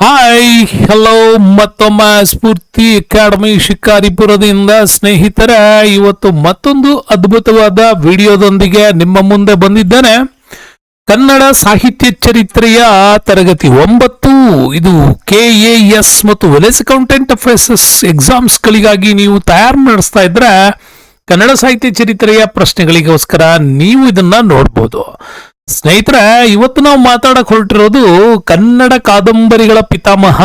Hi hello ಮತ್ತೊಮ್ಮೆ ಸ್ಫೂರ್ತಿ academy ಶಿಕಾರಿಪುರದಿಂದ ಸ್ನೇಹಿತರ, ಇವತ್ತು ಮತ್ತೊಂದು ಅದ್ಭುತವಾದ ವಿಡಿಯೋದೊಂದಿಗೆ ನಿಮ್ಮ ಮುಂದೆ ಬಂದಿದ್ದೇನೆ. ಕನ್ನಡ ಸಾಹಿತ್ಯ ಚರಿತ್ರೆಯ ತರಗತಿ ಒಂಬತ್ತು, ಇದು ಕೆ ಎ ಎಸ್ ಮತ್ತು ವೆಲೆಸ್ ಎಸ್ ಎಸ್ ಎಕ್ಸಾಮ್ಸ್ಗಳಿಗಾಗಿ ನೀವು ತಯಾರು ನಡೆಸ್ತಾ ಇದ್ರೆ, ಕನ್ನಡ ಸಾಹಿತ್ಯ ಚರಿತ್ರೆಯ ಪ್ರಶ್ನೆಗಳಿಗೋಸ್ಕರ ನೀವು ಇದನ್ನ ನೋಡ್ಬೋದು. ಸ್ನೇಹಿತರೆ, ಇವತ್ತು ನಾವು ಮಾತಾಡಕ್ ಹೊರಟಿರೋದು ಕನ್ನಡ ಕಾದಂಬರಿಗಳ ಪಿತಾಮಹ.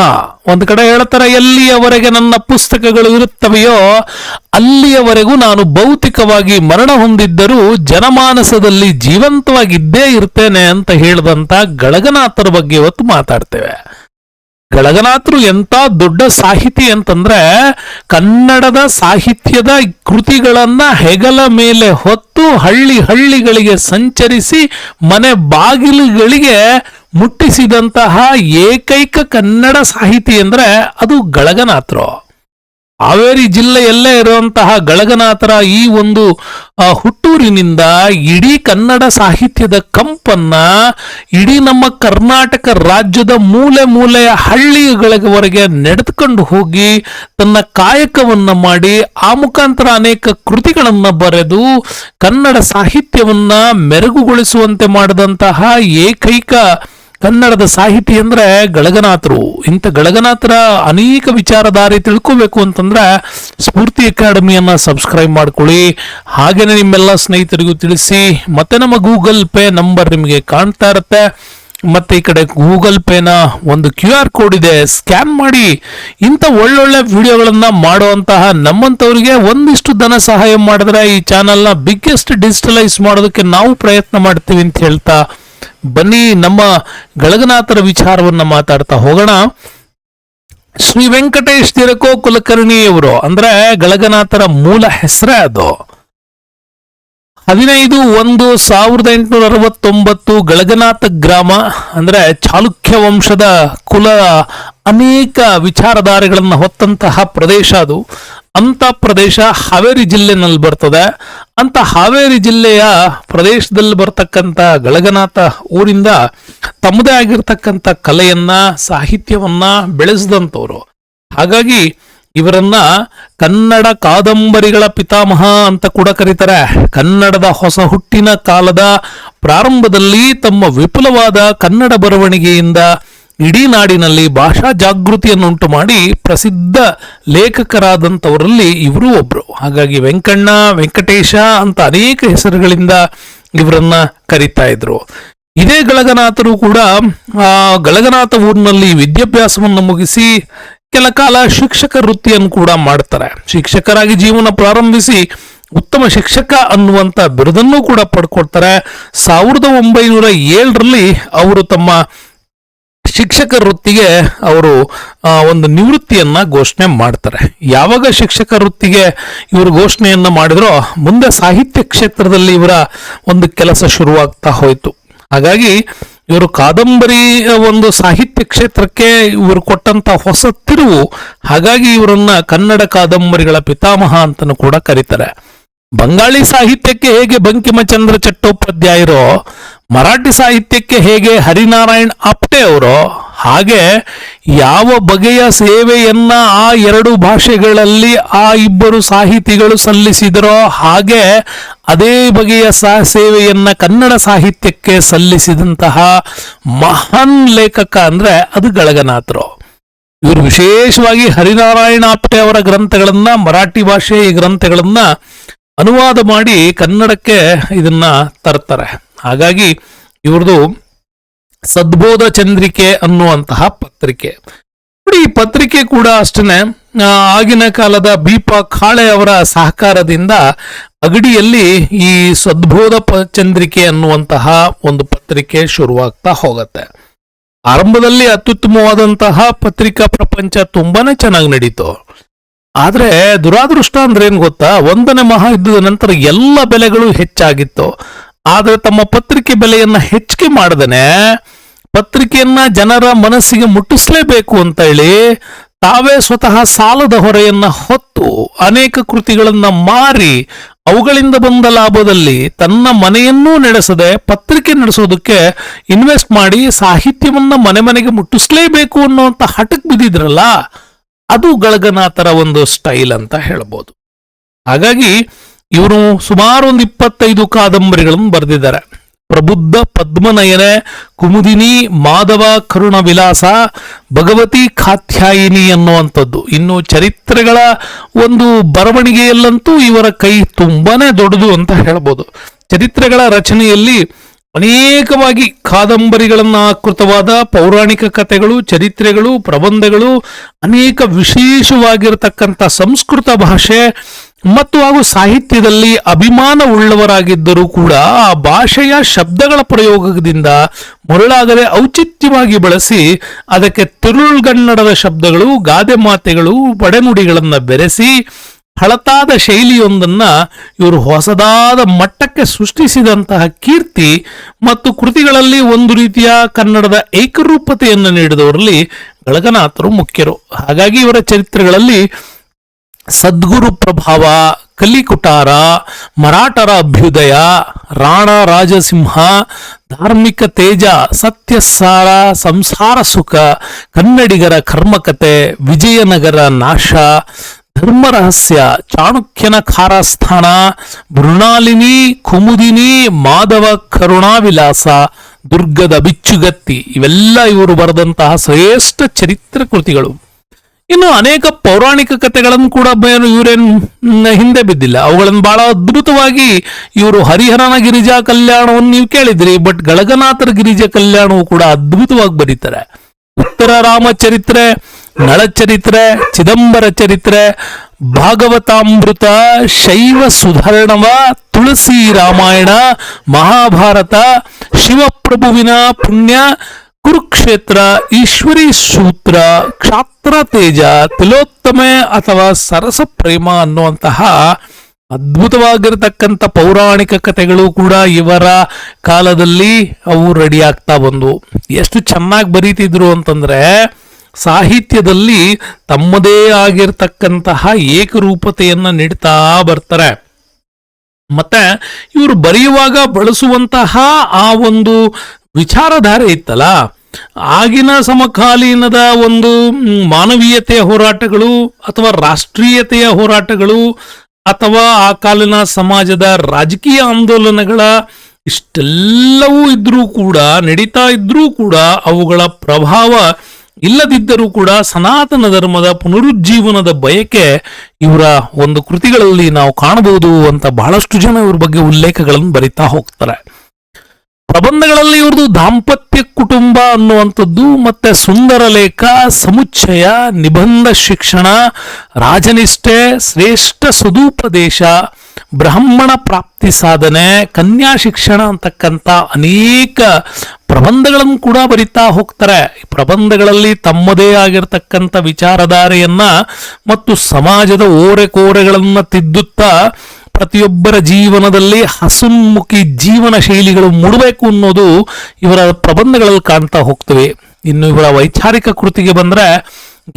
ಒಂದು ಕಡೆ ಹೇಳ್ತಾರೆ, ಎಲ್ಲಿಯವರೆಗೆ ನನ್ನ ಪುಸ್ತಕಗಳು ಇರುತ್ತವೆಯೋ, ಅಲ್ಲಿಯವರೆಗೂ ನಾನು ಭೌತಿಕವಾಗಿ ಮರಣ ಹೊಂದಿದ್ದರೂ ಜನಮಾನಸದಲ್ಲಿ ಜೀವಂತವಾಗಿದ್ದೇ ಇರ್ತೇನೆ ಅಂತ ಹೇಳಿದಂತ ಗಳಗನಾಥರ ಬಗ್ಗೆ ಇವತ್ತು ಮಾತಾಡ್ತೇವೆ. ಗಳಗನಾಥರು ಎಂಥ ದೊಡ್ಡ ಸಾಹಿತಿ ಅಂತಂದ್ರೆ ಕನ್ನಡದ ಸಾಹಿತ್ಯದ ಕೃತಿಗಳನ್ನ ಹೆಗಲ ಮೇಲೆ ಹೊತ್ತು ಹಳ್ಳಿ ಹಳ್ಳಿಗಳಿಗೆ ಸಂಚರಿಸಿ ಮನೆ ಬಾಗಿಲುಗಳಿಗೆ ಮುಟ್ಟಿಸಿದಂತಹ ಏಕೈಕ ಕನ್ನಡ ಸಾಹಿತಿ ಅಂದ್ರೆ ಅದು ಗಳಗನಾಥರು ಹಾವೇರಿ ಜಿಲ್ಲೆಯಲ್ಲೇ ಇರುವಂತಹ ಗಳಗನಾಥರ ಈ ಒಂದು ಹುಟ್ಟೂರಿನಿಂದ ಇಡೀ ಕನ್ನಡ ಸಾಹಿತ್ಯದ ಕಂಪನ್ನ ಇಡೀ ನಮ್ಮ ಕರ್ನಾಟಕ ರಾಜ್ಯದ ಮೂಲೆ ಮೂಲೆಯ ಹಳ್ಳಿಗಳವರೆಗೆ ನಡೆದುಕೊಂಡು ಹೋಗಿ ತನ್ನ ಕಾಯಕವನ್ನು ಮಾಡಿ ಆ ಮುಖಾಂತರ ಅನೇಕ ಕೃತಿಗಳನ್ನು ಬರೆದು ಕನ್ನಡ ಸಾಹಿತ್ಯವನ್ನ ಮೆರುಗುಗೊಳಿಸುವಂತೆ ಮಾಡಿದಂತಹ ಏಕೈಕ ಕನ್ನಡದ ಸಾಹಿತಿ ಅಂದ್ರೆ ಗಳಗನಾಥರು. ಇಂಥ ಗಳಗನಾಥರ ಅನೇಕ ವಿಚಾರಧಾರೆ ತಿಳ್ಕೋಬೇಕು ಅಂತಂದ್ರೆ ಸ್ಫೂರ್ತಿ ಅಕಾಡೆಮಿಯನ್ನ ಸಬ್ಸ್ಕ್ರೈಬ್ ಮಾಡ್ಕೊಳ್ಳಿ. ಹಾಗೇನೆ ನಿಮ್ಮೆಲ್ಲ ಸ್ನೇಹಿತರಿಗೂ ತಿಳಿಸಿ, ಮತ್ತೆ ನಮ್ಮ ಗೂಗಲ್ ಪೇ ನಂಬರ್ ನಿಮಗೆ ಕಾಣ್ತಾ ಇರುತ್ತೆ. ಮತ್ತೆ ಈ ಕಡೆ ಗೂಗಲ್ ಪೇನ ಒಂದು ಕ್ಯೂ ಆರ್ ಕೋಡ್ ಇದೆ, ಸ್ಕ್ಯಾನ್ ಮಾಡಿ. ಇಂಥ ಒಳ್ಳೊಳ್ಳೆ ವಿಡಿಯೋಗಳನ್ನ ಮಾಡುವಂತಹ ನಮ್ಮಂತವರಿಗೆ ಒಂದಿಷ್ಟು ಧನ ಸಹಾಯ ಮಾಡಿದ್ರೆ ಈ ಚಾನೆಲ್ನ ಬಿಗ್ಗೆಸ್ಟ್ ಡಿಜಿಟಲೈಸ್ ಮಾಡೋದಕ್ಕೆ ನಾವು ಪ್ರಯತ್ನ ಮಾಡ್ತೀವಿ ಅಂತ ಹೇಳ್ತಾ ಬನ್ನಿ, ನಮ್ಮ ಗಳಗನಾಥರ ವಿಚಾರವನ್ನ ಮಾತಾಡ್ತಾ ಹೋಗೋಣ. ಶ್ರೀ ವೆಂಕಟೇಶ್ ತಿರಕೋ ಕುಲಕರ್ಣಿಯವರು, ಅಂದ್ರೆ ಗಳಗನಾಥರ ಮೂಲ ಹೆಸರೇ ಅದು. ಹದಿನೈದು ಒಂದು ಸಾವಿರದ ಎಂಟುನೂರ ಅರವತ್ತೊಂಬತ್ತು ಗಳಗನಾಥ ಗ್ರಾಮ, ಅಂದ್ರೆ ಚಾಲುಕ್ಯ ವಂಶದ ಕುಲ ಅನೇಕ ವಿಚಾರಧಾರೆಗಳನ್ನು ಹೊತ್ತಂತಹ ಪ್ರದೇಶ ಅದು. ಅಂತ ಪ್ರದೇಶ ಹಾವೇರಿ ಜಿಲ್ಲೆನಲ್ಲಿ ಬರ್ತದೆ. ಅಂತ ಹಾವೇರಿ ಜಿಲ್ಲೆಯ ಪ್ರದೇಶದಲ್ಲಿ ಬರ್ತಕ್ಕಂಥ ಗಳಗನಾಥ ಊರಿಂದ ತಮ್ಮದೇ ಆಗಿರ್ತಕ್ಕಂಥ ಕಲೆಯನ್ನ, ಸಾಹಿತ್ಯವನ್ನ ಬೆಳೆಸಿದಂಥವ್ರು. ಹಾಗಾಗಿ ಇವರನ್ನ ಕನ್ನಡ ಕಾದಂಬರಿಗಳ ಪಿತಾಮಹ ಅಂತ ಕೂಡ ಕರೀತಾರೆ. ಕನ್ನಡದ ಹೊಸ ಹುಟ್ಟಿನ ಕಾಲದ ಪ್ರಾರಂಭದಲ್ಲಿ ತಮ್ಮ ವಿಪುಲವಾದ ಕನ್ನಡ ಬರವಣಿಗೆಯಿಂದ ಇಡೀ ನಾಡಿನಲ್ಲಿ ಭಾಷಾ ಜಾಗೃತಿಯನ್ನುಂಟು ಮಾಡಿ ಪ್ರಸಿದ್ಧ ಲೇಖಕರಾದಂಥವರಲ್ಲಿ ಇವರು ಒಬ್ಬರು ಹಾಗಾಗಿ ವೆಂಕಣ್ಣ, ವೆಂಕಟೇಶ ಅಂತ ಅನೇಕ ಹೆಸರುಗಳಿಂದ ಇವರನ್ನ ಕರೀತಾ ಇದ್ರು. ಇದೇ ಗಳಗನಾಥರು ಕೂಡ, ಆ, ಗಳಗನಾಥ ಊರಿನಲ್ಲಿ ವಿದ್ಯಾಭ್ಯಾಸವನ್ನು ಮುಗಿಸಿ ಕೆಲ ಕಾಲ ಶಿಕ್ಷಕ ವೃತ್ತಿಯನ್ನು ಕೂಡ ಮಾಡ್ತಾರೆ. ಶಿಕ್ಷಕರಾಗಿ ಜೀವನ ಪ್ರಾರಂಭಿಸಿ ಉತ್ತಮ ಶಿಕ್ಷಕ ಅನ್ನುವಂತ ಬಿರುದನ್ನು ಕೂಡ ಪಡ್ಕೊಡ್ತಾರೆ. ಸಾವಿರದ ಒಂಬೈನೂರ ಏಳರಲ್ಲಿ ಅವರು ತಮ್ಮ ಶಿಕ್ಷಕ ವೃತ್ತಿಗೆ ಅವರು ಒಂದು ನಿವೃತ್ತಿಯನ್ನು ಘೋಷಣೆ ಮಾಡ್ತಾರೆ. ಯಾವಾಗ ಶಿಕ್ಷಕ ವೃತ್ತಿಗೆ ಇವರು ಘೋಷಣೆಯನ್ನು ಮಾಡಿದ್ರೋ, ಮುಂದೆ ಸಾಹಿತ್ಯ ಕ್ಷೇತ್ರದಲ್ಲಿ ಇವರ ಒಂದು ಕೆಲಸ ಶುರುವಾಗ್ತಾ ಹೋಯಿತು. ಹಾಗಾಗಿ, ಇವರು ಕಾದಂಬರಿ ಒಂದು ಸಾಹಿತ್ಯ ಕ್ಷೇತ್ರಕ್ಕೆ ಇವರು ಕೊಟ್ಟಂತ ಹೊಸ ತಿರುವು, ಹಾಗಾಗಿ ಇವರನ್ನ ಕನ್ನಡ ಕಾದಂಬರಿಗಳ ಪಿತಾಮಹ ಅಂತಲೂ ಕೂಡ ಕರೀತಾರೆ. ಬಂಗಾಳಿ ಸಾಹಿತ್ಯಕ್ಕೆ ಹೇಗೆ ಬಂಕಿಮಚಂದ್ರ ಚಟ್ಟೋಪಾಧ್ಯಾಯರೋ ಮರಾಠಿ ಸಾಹಿತ್ಯಕ್ಕೆ ಹೇಗೆ ಹರಿನಾರಾಯಣ್ ಅಪ್ಟೆ ಅವರು, ಹಾಗೆ ಯಾವ ಬಗೆಯ ಸೇವೆಯನ್ನ ಆ ಎರಡು ಭಾಷೆಗಳಲ್ಲಿ ಆ ಇಬ್ಬರು ಸಾಹಿತಿಗಳು ಸಲ್ಲಿಸಿದರೋ, ಹಾಗೆ ಅದೇ ಬಗೆಯ ಸಹ ಸೇವೆಯನ್ನ ಕನ್ನಡ ಸಾಹಿತ್ಯಕ್ಕೆ ಸಲ್ಲಿಸಿದಂತಹ ಮಹಾನ್ ಲೇಖಕ ಅಂದ್ರೆ ಅದು ಗಳಗನಾಥರು. ಇವರು ವಿಶೇಷವಾಗಿ ಹರಿನಾರಾಯಣ ಆಪ್ಟೆ ಅವರ ಗ್ರಂಥಗಳನ್ನ, ಮರಾಠಿ ಭಾಷೆಯ ಈ ಗ್ರಂಥಗಳನ್ನ ಅನುವಾದ ಮಾಡಿ ಕನ್ನಡಕ್ಕೆ ಇದನ್ನ ತರ್ತಾರೆ. ಹಾಗಾಗಿ ಇವ್ರದ್ದು ಸದ್ಬೋಧ ಚಂದ್ರಿಕೆ ಅನ್ನುವಂತಹ ಪತ್ರಿಕೆ. ಈ ಪತ್ರಿಕೆ ಕೂಡ ಅಷ್ಟೇ ಆಗಿನ ಕಾಲದ ಬೀಪ ಖಾಳೆ ಅವರ ಸಹಕಾರದಿಂದ ಅಗಡಿಯಲ್ಲಿ ಈ ಸದ್ಬೋಧ ಚಂದ್ರಿಕೆ ಅನ್ನುವಂತಹ ಒಂದು ಪತ್ರಿಕೆ ಶುರುವಾಗ್ತಾ ಹೋಗತ್ತೆ. ಆರಂಭದಲ್ಲಿ ಅತ್ಯುತ್ತಮವಾದಂತಹ ಪತ್ರಿಕಾ ಪ್ರಪಂಚ ತುಂಬಾನೇ ಚೆನ್ನಾಗಿ ನಡೀತು. ಆದ್ರೆ ದುರಾದೃಷ್ಟ ಅಂದ್ರೆ ಏನ್ ಗೊತ್ತಾ? ಒಂದನೇ ಮಹಾಯುದ್ಧದ ನಂತರ ಎಲ್ಲ ಬೆಲೆಗಳು ಹೆಚ್ಚಾಗಿತ್ತು. ಆದ್ರೆ ತಮ್ಮ ಪತ್ರಿಕೆ ಬೆಲೆಯನ್ನ ಹೆಚ್ಚಿಗೆ ಮಾಡದೇನೆ ಪತ್ರಿಕೆಯನ್ನ ಜನರ ಮನಸ್ಸಿಗೆ ಮುಟ್ಟಿಸಲೇಬೇಕು ಅಂತ ಹೇಳಿ ತಾವೇ ಸ್ವತಃ ಸಾಲದ ಹೊರೆಯನ್ನ ಹೊತ್ತು ಅನೇಕ ಕೃತಿಗಳನ್ನ ಮಾರಿ ಅವುಗಳಿಂದ ಬಂದ ಲಾಭದಲ್ಲಿ ತನ್ನ ಮನೆಯನ್ನೂ ನಡೆಸದೆ ಪತ್ರಿಕೆ ನಡೆಸೋದಕ್ಕೆ ಇನ್ವೆಸ್ಟ್ ಮಾಡಿ ಸಾಹಿತ್ಯವನ್ನ ಮನೆ ಮನೆಗೆ ಮುಟ್ಟಿಸ್ಲೇಬೇಕು ಅನ್ನುವಂತ ಹಠಕ್ ಬಿದ್ದಿದ್ರಲ್ಲ, ಅದು ಗಳಗನಾಥರ ಒಂದು ಸ್ಟೈಲ್ ಅಂತ ಹೇಳ್ಬೋದು. ಹಾಗಾಗಿ ಇವರು ಸುಮಾರು ಒಂದು ಇಪ್ಪತ್ತೈದು ಕಾದಂಬರಿಗಳನ್ನು ಬರೆದಿದ್ದಾರೆ. ಪ್ರಬುದ್ಧ ಪದ್ಮನಯನೆ ಕುಮುದಿನಿ ಮಾಧವ ಕರುಣ ವಿಲಾಸ ಭಗವತಿ ಖಾತ್ಯಾಯಿನಿ ಅನ್ನುವಂಥದ್ದು. ಇನ್ನು ಚರಿತ್ರೆಗಳ ಒಂದು ಬರವಣಿಗೆಯಲ್ಲಂತೂ ಇವರ ಕೈ ತುಂಬಾನೇ ದೊಡ್ಡದು ಅಂತ ಹೇಳ್ಬೋದು. ಚರಿತ್ರೆಗಳ ರಚನೆಯಲ್ಲಿ ಅನೇಕವಾಗಿ ಕಾದಂಬರಿಗಳನ್ನು ಆಕೃತವಾದ ಪೌರಾಣಿಕ ಕಥೆಗಳು, ಚರಿತ್ರೆಗಳು, ಪ್ರಬಂಧಗಳು ಅನೇಕ ವಿಶೇಷವಾಗಿರತಕ್ಕಂಥ ಸಂಸ್ಕೃತ ಭಾಷೆ ಮತ್ತು ಹಾಗೂ ಸಾಹಿತ್ಯದಲ್ಲಿ ಅಭಿಮಾನ ಉಳ್ಳವರಾಗಿದ್ದರೂ ಕೂಡ ಆ ಭಾಷೆಯ ಶಬ್ದಗಳ ಪ್ರಯೋಗದಿಂದ ಮರಳಾಗದೆ ಔಚಿತ್ಯವಾಗಿ ಬಳಸಿ ಅದಕ್ಕೆ ತಿರುಳ್ಗನ್ನಡದ ಶಬ್ದಗಳು, ಗಾದೆ ಮಾತೆಗಳು ಬಡೆನುಡಿಗಳನ್ನು ಬೆರೆಸಿ ಹಳತಾದ ಶೈಲಿಯೊಂದನ್ನ ಇವರು ಹೊಸದಾದ ಮಟ್ಟಕ್ಕೆ ಸೃಷ್ಟಿಸಿದಂತಹ ಕೀರ್ತಿ ಮತ್ತು ಕೃತಿಗಳಲ್ಲಿ ಒಂದು ರೀತಿಯ ಕನ್ನಡದ ಏಕರೂಪತೆಯನ್ನು ನೀಡಿದವರಲ್ಲಿ ಗಳಗನಾಥರು ಮುಖ್ಯರು. ಹಾಗಾಗಿ ಇವರ ಚರಿತ್ರೆಗಳಲ್ಲಿ ಸದ್ಗುರು ಪ್ರಭಾವ, ಕಲಿಕುಟಾರ, ಮರಾಠರ ಅಭ್ಯುದಯ, ರಾಣ ರಾಜಸಿಂಹ, ಧಾರ್ಮಿಕ ತೇಜ, ಸತ್ಯಸಾರ, ಸಂಸಾರ ಸುಖ, ಕನ್ನಡಿಗರ ಕರ್ಮಕತೆ, ವಿಜಯನಗರ ನಾಶ, ಧರ್ಮ ರಹಸ್ಯ, ಚಾಣಕ್ಯನ ಖಾರಸ್ಥಾನ ಮೃಣಾಲಿನಿ ಕುಮುದಿನಿ, ಮಾಧವ ಕರುಣಾವಿಲಾಸ, ದುರ್ಗದ ಬಿಚ್ಚುಗತ್ತಿ, ಇವೆಲ್ಲ ಇವರು ಬರೆದಂತಹ ಶ್ರೇಷ್ಠ ಚರಿತ್ರ ಕೃತಿಗಳು. ಇನ್ನು ಅನೇಕ ಪೌರಾಣಿಕ ಕಥೆಗಳನ್ನು ಕೂಡ ಇವರೇನು ಹಿಂದೆ ಬಿದ್ದಿಲ್ಲ. ಅವುಗಳನ್ನು ಬಹಳ ಅದ್ಭುತವಾಗಿ ಇವರು ಹರಿಹರನ ಗಿರಿಜಾ ಕಲ್ಯಾಣವನ್ನು ನೀವು ಕೇಳಿದ್ರಿ, ಬಟ್ ಗಳಗನಾಥರ ಗಿರಿಜಾ ಕಲ್ಯಾಣವು ಕೂಡ ಅದ್ಭುತವಾಗಿ ಬರೀತಾರೆ. ಉತ್ತರ ರಾಮಚರಿತ್ರೆ, ನಳಚರಿತ್ರೆ, ಚಿದಂಬರ ಚರಿತ್ರೆ, ಭಾಗವತಾಮೃತ, ಶೈವ ಸುಧರ್ಣವ, ತುಳಸಿ ರಾಮಾಯಣ, ಮಹಾಭಾರತ, ಶಿವಪ್ರಭುವಿನ ಪುಣ್ಯ ಕುರುಕ್ಷೇತ್ರ, ಈಶ್ವರಿ ಸೂತ್ರ, ಕ್ಷಾತ್ರ ತೇಜ, ತಿಲೋತ್ತಮೆ ಅಥವಾ ಸರಸ ಪ್ರೇಮ ಅನ್ನುವಂತಹ ಅದ್ಭುತವಾಗಿರತಕ್ಕಂಥ ಪೌರಾಣಿಕ ಕಥೆಗಳು ಕೂಡ ಇವರ ಕಾಲದಲ್ಲಿ ಅವು ರೆಡಿ ಆಗ್ತಾ ಬಂದು ಎಷ್ಟು ಚೆನ್ನಾಗಿ ಬರೀತಿದ್ರು ಅಂತಂದ್ರೆ ಸಾಹಿತ್ಯದಲ್ಲಿ ತಮ್ಮದೇ ಆಗಿರ್ತಕ್ಕಂತಹ ಏಕರೂಪತೆಯನ್ನು ನೀಡ್ತಾ ಬರ್ತಾರೆ. ಮತ್ತೆ ಇವರು ಬರೆಯುವಾಗ ಬಳಸುವಂತಹ ಆ ಒಂದು ವಿಚಾರಧಾರೆ ಇತ್ತಲ್ಲ ಆಗಿನ ಸಮಕಾಲೀನದ ಒಂದು ಮಾನವೀಯತೆಯ ಹೋರಾಟಗಳು ಅಥವಾ ರಾಷ್ಟ್ರೀಯತೆಯ ಹೋರಾಟಗಳು ಅಥವಾ ಆ ಕಾಲಿನ ಸಮಾಜದ ರಾಜಕೀಯ ಆಂದೋಲನಗಳ ಇಷ್ಟೆಲ್ಲವೂ ಇದ್ರೂ ಕೂಡ, ನಡೀತಾ ಇದ್ರೂ ಕೂಡ ಅವುಗಳ ಪ್ರಭಾವ ಇಲ್ಲದಿದ್ದರೂ ಕೂಡ ಸನಾತನ ಧರ್ಮದ ಪುನರುಜ್ಜೀವನದ ಬಯಕೆ ಇವರ ಒಂದು ಕೃತಿಗಳಲ್ಲಿ ನಾವು ಕಾಣಬಹುದು ಅಂತ ಬಹಳಷ್ಟು ಜನ ಇವ್ರ ಬಗ್ಗೆ ಉಲ್ಲೇಖಗಳನ್ನು ಬರಿತಾ ಹೋಗ್ತಾರೆ. ಪ್ರಬಂಧಗಳಲ್ಲಿ ಇವ್ರದ್ದು ದಾಂಪತ್ಯ ಕುಟುಂಬ ಅನ್ನುವಂಥದ್ದು, ಮತ್ತೆ ಸುಂದರ ಲೇಖ, ಸಮುಚ್ಚಯ, ನಿಬಂಧ ಶಿಕ್ಷಣ, ರಾಜನಿಷ್ಠೆ, ಶ್ರೇಷ್ಠ ಸುದೂಪದೇಶ ಬ್ರಾಹ್ಮಣ ಪ್ರಾಪ್ತಿ ಸಾಧನೆ, ಕನ್ಯಾ ಶಿಕ್ಷಣ ಅಂತಕ್ಕಂಥ ಅನೇಕ ಪ್ರಬಂಧಗಳನ್ನು ಕೂಡ ಬರಿತಾ ಹೋಗ್ತಾರೆ. ಪ್ರಬಂಧಗಳಲ್ಲಿ ತಮ್ಮದೇ ಆಗಿರ್ತಕ್ಕಂಥ ವಿಚಾರಧಾರೆಯನ್ನ ಮತ್ತು ಸಮಾಜದ ಓರೆಕೋರೆಗಳನ್ನ ತಿದ್ದುತ್ತಾ ಪ್ರತಿಯೊಬ್ಬರ ಜೀವನದಲ್ಲಿ ಹಸುನ್ಮುಖಿ ಜೀವನ ಶೈಲಿಗಳು ಮೂಡಬೇಕು ಅನ್ನೋದು ಇವರ ಪ್ರಬಂಧಗಳಲ್ಲಿ ಕಾಣ್ತಾ ಹೋಗ್ತವೆ. ಇನ್ನು ಇವರ ವೈಚಾರಿಕ ಕೃತಿಗೆ ಬಂದ್ರೆ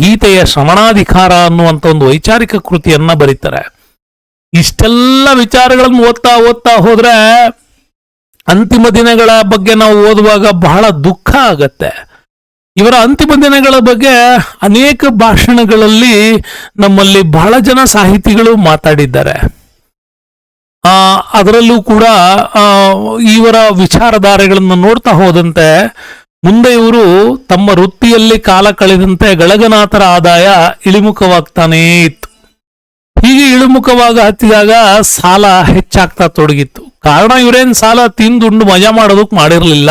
ಗೀತೆಯ ಶ್ರವಣಾಧಿಕಾರ ಅನ್ನುವಂಥ ಒಂದು ವೈಚಾರಿಕ ಕೃತಿಯನ್ನ ಬರೀತಾರೆ. ಇಷ್ಟೆಲ್ಲ ವಿಚಾರಗಳನ್ನು ಓದ್ತಾ ಓದ್ತಾ ಹೋದ್ರೆ ಅಂತಿಮ ದಿನಗಳ ಬಗ್ಗೆ ನಾವು ಓದುವಾಗ ಬಹಳ ದುಃಖ ಆಗತ್ತೆ. ಇವರ ಅಂತಿಮ ದಿನಗಳ ಬಗ್ಗೆ ಅನೇಕ ಭಾಷಣಗಳಲ್ಲಿ ನಮ್ಮಲ್ಲಿ ಬಹಳ ಜನ ಸಾಹಿತಿಗಳು ಮಾತಾಡಿದ್ದಾರೆ. ಅದರಲ್ಲೂ ಕೂಡ ಇವರ ವಿಚಾರಧಾರೆಗಳನ್ನು ನೋಡ್ತಾ ಹೋದಂತೆ ಮುಂದೆ ಇವರು ತಮ್ಮ ವೃತ್ತಿಯಲ್ಲಿ ಕಾಲ ಕಳೆದಂತೆ ಗಳಗನಾಥರ ಆದಾಯ ಇಳಿಮುಖವಾಗ್ತಾನೇ ಇತ್ತು. ಹೀಗೆ ಇಳಿಮುಖವಾಗ ಹತ್ತಿದಾಗ ಸಾಲ ಹೆಚ್ಚಾಗ್ತಾ ತೊಡಗಿತ್ತು. ಕಾರಣ ಇವರೇನ್ ಸಾಲ ತಿಂದುಂಡು ಮಜಾ ಮಾಡೋದಕ್ಕೆ ಮಾಡಿರಲಿಲ್ಲ.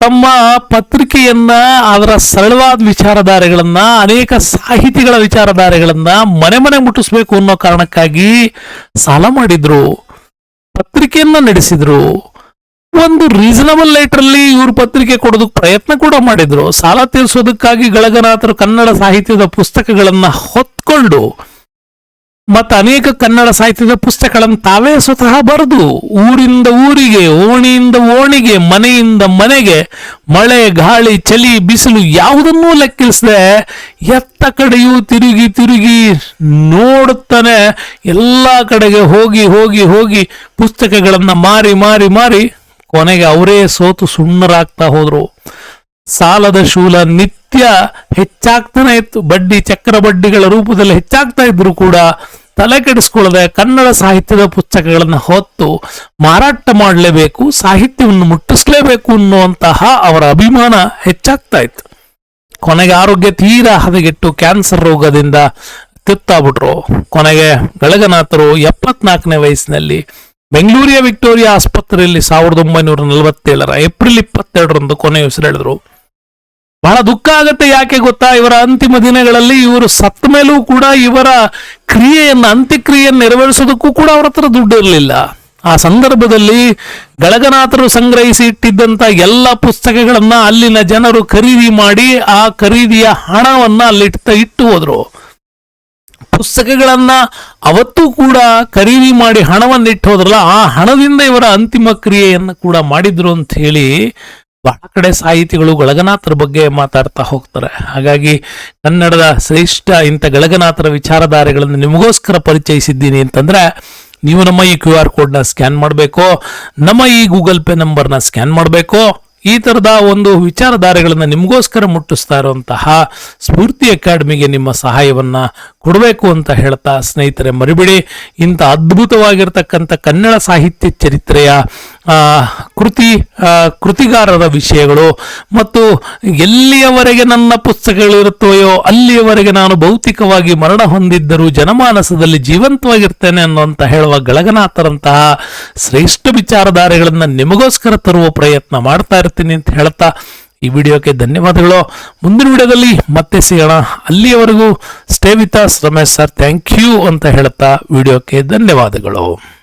ತಮ್ಮ ಪತ್ರಿಕೆಯನ್ನ, ಅದರ ಸರಳವಾದ ವಿಚಾರಧಾರೆಗಳನ್ನ, ಅನೇಕ ಸಾಹಿತಿಗಳ ವಿಚಾರಧಾರೆಗಳನ್ನ ಮನೆ ಮನೆ ಮುಟ್ಟಿಸ್ಬೇಕು ಅನ್ನೋ ಕಾರಣಕ್ಕಾಗಿ ಸಾಲ ಮಾಡಿದ್ರು, ಪತ್ರಿಕೆಯನ್ನ ನಡೆಸಿದ್ರು. ಒಂದು ರೀಸನಬಲ್ ಲೈಟ್ರಲ್ಲಿ ಇವರು ಪತ್ರಿಕೆ ಕೊಡೋದಕ್ಕೆ ಪ್ರಯತ್ನ ಕೂಡ ಮಾಡಿದ್ರು. ಸಾಲ ತೀರಿಸೋದಕ್ಕಾಗಿ ಗಳಗನಾಥರು ಕನ್ನಡ ಸಾಹಿತ್ಯದ ಪುಸ್ತಕಗಳನ್ನ ಹೊತ್ಕೊಂಡು ಮತ್ತು ಅನೇಕ ಕನ್ನಡ ಸಾಹಿತ್ಯದ ಪುಸ್ತಕಗಳನ್ನು ತಾವೇ ಸ್ವತಃ ಬರೆದು ಊರಿಂದ ಊರಿಗೆ, ಓಣಿಯಿಂದ ಓಣಿಗೆ, ಮನೆಯಿಂದ ಮನೆಗೆ ಮಳೆ, ಗಾಳಿ, ಚಳಿ, ಬಿಸಿಲು ಯಾವುದನ್ನೂ ಲೆಕ್ಕಿಸದೆ ಎತ್ತ ಕಡೆಯೂ ತಿರುಗಿ ತಿರುಗಿ ನೋಡುತ್ತಾನೆ. ಎಲ್ಲ ಕಡೆಗೆ ಹೋಗಿ ಹೋಗಿ ಹೋಗಿ ಪುಸ್ತಕಗಳನ್ನು ಮಾರಿ ಮಾರಿ ಮಾರಿ ಕೊನೆಗೆ ಅವರೇ ಸೋತು ಸುಣ್ಣರಾಗ್ತಾ ಹೋದರು. ಸಾಲದ ಶೂಲ ನಿತ್ಯ ಹೆಚ್ಚಾಗ್ತಾನೆ ಇತ್ತು. ಬಡ್ಡಿ ಚಕ್ರ ಬಡ್ಡಿಗಳ ರೂಪದಲ್ಲಿ ಹೆಚ್ಚಾಗ್ತಾ ಇದ್ರು ಕೂಡ ತಲೆ ಕೆಡಿಸ್ಕೊಳ್ಳದೆ ಕನ್ನಡ ಸಾಹಿತ್ಯದ ಪುಸ್ತಕಗಳನ್ನು ಹೊತ್ತು ಮಾರಾಟ ಮಾಡಲೇಬೇಕು, ಸಾಹಿತ್ಯವನ್ನು ಮುಟ್ಟಿಸ್ಲೇಬೇಕು ಅನ್ನುವಂತಹ ಅವರ ಅಭಿಮಾನ ಹೆಚ್ಚಾಗ್ತಾ ಇತ್ತು. ಕೊನೆಗೆ ಆರೋಗ್ಯ ತೀರಾ ಹದಗೆಟ್ಟು ಕ್ಯಾನ್ಸರ್ ರೋಗದಿಂದ ತುತ್ತಾಗ್ಬಿಟ್ರು. ಕೊನೆಗೆ ಗಳಗನಾಥರು ಎಪ್ಪತ್ನಾಲ್ಕನೇ ವಯಸ್ಸಿನಲ್ಲಿ ಬೆಂಗಳೂರಿಯ ವಿಕ್ಟೋರಿಯಾ ಆಸ್ಪತ್ರೆಯಲ್ಲಿ ಸಾವಿರದ ಒಂಬೈನೂರ ನಲವತ್ತೇಳರ ಏಪ್ರಿಲ್ ಇಪ್ಪತ್ತೆರಡರಂದು ಕೊನೆ ಉಸಿರೆಳೆದ್ರು ಬಹಳ ದುಃಖ ಆಗುತ್ತೆ ಯಾಕೆ ಗೊತ್ತಾ? ಇವರ ಅಂತಿಮ ದಿನಗಳಲ್ಲಿ ಇವರು ಸತ್ತ ಮೇಲೂ ಕೂಡ ಇವರ ಕ್ರಿಯೆಯನ್ನು, ಅಂತ್ಯಕ್ರಿಯೆಯನ್ನು ನೆರವೇರಿಸೋದಕ್ಕೂ ಕೂಡ ಅವರ ಹತ್ರ ದುಡ್ಡು ಇರಲಿಲ್ಲ. ಆ ಸಂದರ್ಭದಲ್ಲಿ ಗಳಗನಾಥರು ಸಂಗ್ರಹಿಸಿ ಇಟ್ಟಿದ್ದಂತ ಎಲ್ಲ ಪುಸ್ತಕಗಳನ್ನ ಅಲ್ಲಿನ ಜನರು ಖರೀದಿ ಮಾಡಿ ಆ ಖರೀದಿಯ ಹಣವನ್ನ ಅಲ್ಲಿಟ್ಟ ಇಟ್ಟು ಹೋದ್ರು. ಪುಸ್ತಕಗಳನ್ನ ಅವತ್ತು ಕೂಡ ಖರೀದಿ ಮಾಡಿ ಹಣವನ್ನು ಇಟ್ಟು ಹೋದ್ರಲ್ಲ, ಆ ಹಣದಿಂದ ಇವರ ಅಂತಿಮ ಕ್ರಿಯೆಯನ್ನು ಕೂಡ ಮಾಡಿದ್ರು ಅಂತ ಹೇಳಿ ಬಹಳ ಕಡೆ ಸಾಹಿತಿಗಳು ಗಳಗನಾಥರ ಬಗ್ಗೆ ಮಾತಾಡ್ತಾ ಹೋಗ್ತಾರೆ. ಹಾಗಾಗಿ ಕನ್ನಡದ ಶ್ರೇಷ್ಠ ಇಂಥ ಗಳಗನಾಥರ ವಿಚಾರಧಾರೆಗಳನ್ನು ನಿಮಗೋಸ್ಕರ ಪರಿಚಯಿಸಿದ್ದೀನಿ ಅಂತಂದ್ರೆ, ನೀವು ನಮ್ಮ ಈ ಕ್ಯೂ ಆರ್ ಕೋಡ್ನ ಸ್ಕ್ಯಾನ್ ಮಾಡಬೇಕು, ನಮ್ಮ ಈ ಗೂಗಲ್ ಪೇ ನಂಬರ್ನ ಸ್ಕ್ಯಾನ್ ಮಾಡಬೇಕು, ಈ ಥರದ ಒಂದು ವಿಚಾರಧಾರೆಗಳನ್ನು ನಿಮಗೋಸ್ಕರ ಮುಟ್ಟಿಸ್ತಾ ಇರುವಂತಹ ಸ್ಫೂರ್ತಿ ಅಕಾಡೆಮಿಗೆ ನಿಮ್ಮ ಸಹಾಯವನ್ನ ಕೊಡಬೇಕು ಅಂತ ಹೇಳ್ತಾ ಸ್ನೇಹಿತರೆ, ಮರಿಬಿಡಿ. ಇಂಥ ಅದ್ಭುತವಾಗಿರ್ತಕ್ಕಂಥ ಕನ್ನಡ ಸಾಹಿತ್ಯ ಚರಿತ್ರೆಯ ಕೃತಿ ಕೃತಿಗಾರರ ವಿಷಯಗಳು ಮತ್ತು ಎಲ್ಲಿಯವರೆಗೆ ನನ್ನ ಪುಸ್ತಕಗಳಿರುತ್ತವೆಯೋ ಅಲ್ಲಿಯವರೆಗೆ ನಾನು ಭೌತಿಕವಾಗಿ ಮರಣ ಹೊಂದಿದ್ದರೂ ಜನಮಾನಸದಲ್ಲಿ ಜೀವಂತವಾಗಿರ್ತೇನೆ ಅನ್ನುವಂತ ಹೇಳುವ ಗಳಗನಾಥರಂತಹ ಶ್ರೇಷ್ಠ ವಿಚಾರಧಾರೆಗಳನ್ನು ನಿಮಗೋಸ್ಕರ ತರುವ ಪ್ರಯತ್ನ ಮಾಡ್ತಾ ಇರ್ತೀನಿ ಅಂತ ಹೇಳ್ತಾ ಈ ವಿಡಿಯೋಕ್ಕೆ ಧನ್ಯವಾದಗಳು. ಮುಂದಿನ ವಿಡಿಯೋದಲ್ಲಿ ಮತ್ತೆ ಸಿಗೋಣ. ಅಲ್ಲಿಯವರೆಗೂ stay with us Ramesh sir. Thank you ಅಂತ ಹೇಳುತ್ತಾ ವಿಡಿಯೋಕ್ಕೆ ಧನ್ಯವಾದಗಳು.